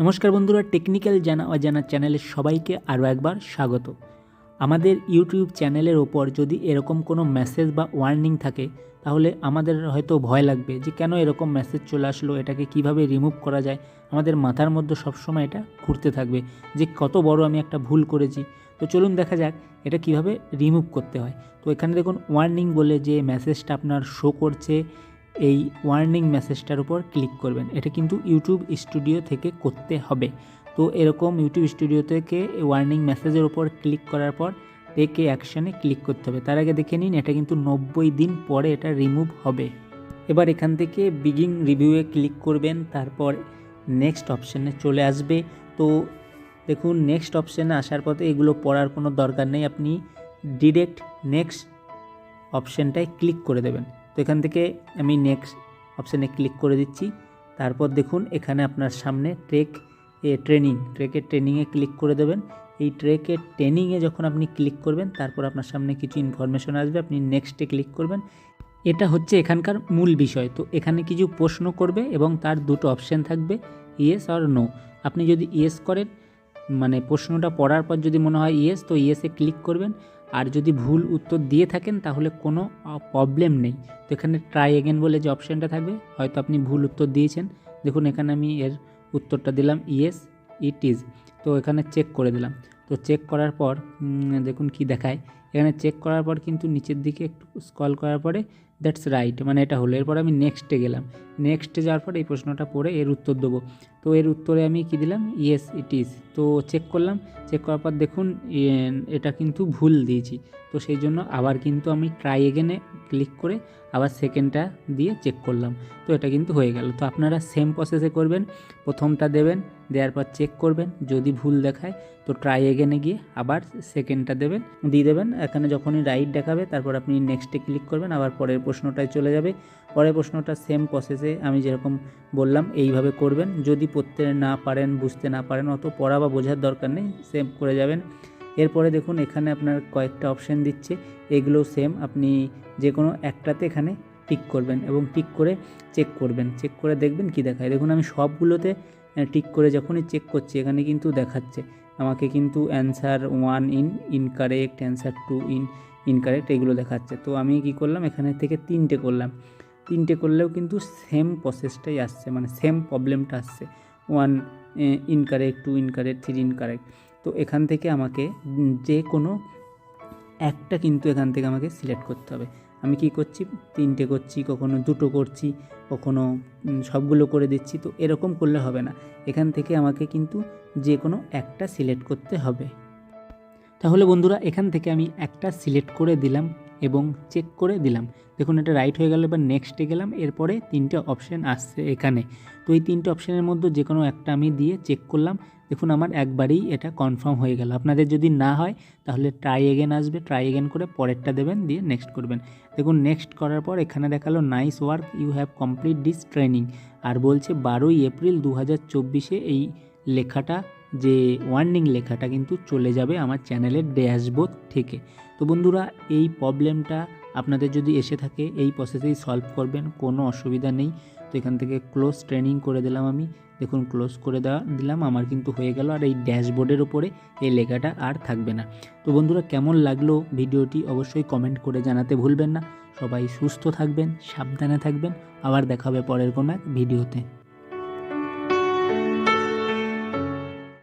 নমস্কার বন্ধুরা টেকনিক্যাল জানা অজানা চ্যানেলে সবাইকে আরও একবার স্বাগত। আমাদের ইউটিউব চ্যানেলের ওপর যদি এরকম কোনো মেসেজ বা ওয়ার্নিং থাকে, তাহলে আমাদের হয়তো ভয় লাগবে যে কেন এরকম মেসেজ চলে আসলো, এটাকে কীভাবে রিমুভ করা যায়? আমাদের মাথার মধ্যে সবসময় এটা ঘুরতে থাকবে যে কত বড় আমি একটা ভুল করেছি। তো চলুন দেখা যাক এটা কীভাবে রিমুভ করতে হয়। তো এখানে দেখুন ওয়ার্নিং বলে যে মেসেজটা আপনার শো করছে এই ওয়ার্নিং মেসেজটার উপর ক্লিক করবেন। এটা কিন্তু ইউটিউব স্টুডিও থেকে করতে হবে। তো এরকম ইউটিউব স্টুডিও থেকে ওয়ার্নিং মেসেজের উপর ক্লিক করার পর টেকে অ্যাকশানে ক্লিক করতে হবে। তার আগে দেখে নিন, এটা কিন্তু নব্বই দিন পরে এটা রিমুভ হবে। এবার এখান থেকে বিগিং রিভিউয়ে ক্লিক করবেন, তারপর নেক্সট অপশানে চলে আসবে। তো দেখুন নেক্সট অপশানে আসার পথে এগুলো পড়ার কোনো দরকার নেই। আপনি ডিরেক্ট নেক্সট অপশানটায় ক্লিক করে দেবেন। এখান থেকে আমি নেক্সট অপশানে ক্লিক করে দিচ্ছি। তারপর দেখুন, এখানে আপনার সামনে ট্রেক এ ট্রেনিং ট্রেকের ট্রেনিংয়ে ক্লিক করে দেবেন। এই ট্রেকের ট্রেনিংয়ে যখন আপনি ক্লিক করবেন, তারপর আপনার সামনে কিছু ইনফরমেশন আসবে, আপনি নেক্সটে ক্লিক করবেন। এটা হচ্ছে এখানকার মূল বিষয়। তো এখানে কিছু প্রশ্ন করবে এবং তার দুটো অপশান থাকবে ইয়েস আর নো আপনি যদি ইয়েস করেন মানে প্রশ্নটা পড়ার পর যদি মনে হয় ইয়েস তো ইয়েসে ক্লিক করবেন। আর যদি ভুল উত্তর দিয়ে থাকেন, তাহলে কোনো প্রবলেম নেই। তো এখানে ট্রাই এগেন বলে যে অপশানটা থাকবে, হয়তো আপনি ভুল উত্তর দিয়েছেন। দেখুন, এখানে আমি এর উত্তরটা দিলাম ইয়েস ইট ইজ তো এখানে চেক করে দিলাম। তো চেক করার পর দেখুন কি দেখায়। এখানে চেক করার পর কিন্তু নিচের দিকে একটু স্কল করার পরে দ্যাটস রাইট মানে এটা হলো। এরপর আমি নেক্সটে গেলাম। নেক্সটে যাওয়ার পর এই প্রশ্নটা পড়ে এর উত্তর দেবো। তো এর উত্তরে আমি কি দিলাম? ইয়েস ইট ইজ তো চেক করলাম। চেক করার পর দেখুন এটা কিন্তু ভুল দিয়েছি। তো সেই জন্য আবার কিন্তু আমি ট্রাই এগেনে ক্লিক করে আবার সেকেন্ডটা দিয়ে চেক করলাম। তো এটা কিন্তু হয়ে গেল। তো আপনারা সেম প্রসেসে করবেন। প্রথমটা দেবেন, দেওয়ার পর চেক করবেন। যদি ভুল দেখায়, তো ট্রাই এগেনে গিয়ে আবার সেকেন্ডটা দেবেন। দিয়ে দেবেন, এখানে যখনই রাইট দেখাবে, তারপর আপনি নেক্সটে ক্লিক করবেন, আবার পরের প্রশ্নটায় চলে যাবে। পরের প্রশ্নটা সেম প্রসেসে আমি যেরকম বললাম, এইভাবে করবেন। যদি পড়তে না পারেন, বুঝতে না পারেন, অত পড়া বা বোঝার দরকার নেই সেম করে যাবেন। এরপরে দেখুন, এখানে আপনার কয়েকটা অপশান দিচ্ছে। এগুলো সেম আপনি যে কোনো একটাতে এখানে টিক করবেন এবং টিক করে চেক করবেন। চেক করে দেখবেন কি দেখায়। দেখুন, আমি সবগুলোতে টিক করে যখনই চেক করছি, এখানে কিন্তু দেখাচ্ছে। আমাকে কিন্তু answer one in incorrect answer two in incorrect এগুলো দেখাচ্ছে। তো আমি কি করলাম, এখানে থেকে তিনটে করলাম। তিনটে করলেও কিন্তু সেম প্রসেসটাই আসছে মানে সেম প্রবলেমটা আসছে। One incorrect two incorrect three incorrect তো এখান থেকে আমাকে যে কোনো একটা কিন্তু এখান থেকে আমাকে সিলেক্ট করতে হবে। আমি কি করছি? তিনটে করছি, কখনো দুটো করছি, কখনো সবগুলো করে দিচ্ছি, তো এরকম করলে হবে না। এখান থেকে আমাকে কিন্তু যে কোনো একটা সিলেক্ট করতে হবে। তাহলে বন্ধুরা, এখান থেকে আমি একটা সিলেক্ট করে দিলাম এবং চেক করে দিলাম। দেখুন, এটা রাইট হয়ে গেল, এবার নেক্সটে গেলাম, এরপরে তিনটে অপশান আসছে এখানে। তো এই তিনটে অপশানের মধ্যে যে কোনো একটা আমি দিয়ে চেক করলাম। দেখুন, আমার একবারেই এটা কনফার্ম হয়ে গেল। আপনাদের যদি না হয়, তাহলে ট্রাই এগেন আসবে। ট্রাই এগেন করে পরেরটা দেবেন, দিয়ে নেক্সট করবেন। দেখুন নেক্সট করার পর এখানে দেখাল nice work you have complete this training আর বলছে, বারোই এপ্রিল দু হাজার চব্বিশে এই লেখাটা, যে ওয়ার্নিং লেখাটা কিন্তু চলে যাবে আমার চ্যানেলের ড্যাশবোর্ড থেকে। তো বন্ধুরা, এই প্রবলেমটা আপনাদের যদি এসে থাকে, এই প্রসেসেই সলভ করবেন, কোনো অসুবিধা নেই। তো এখান থেকে ক্লোজ ট্রেনিং করে দিলাম আমি। দেখুন ক্লোজ করে দেওয়া, দিলাম, আমার কিন্তু হয়ে গেল। আর এই ড্যাশবোর্ডের ওপরে এই লেখাটা আর থাকবে না। তো বন্ধুরা, কেমন লাগল ভিডিওটি অবশ্যই কমেন্ট করে জানাতে ভুলবেন না। সবাই সুস্থ থাকবেন, সাবধানে থাকবেন। আবার দেখা হবে পরের কোনো এক ভিডিওতে।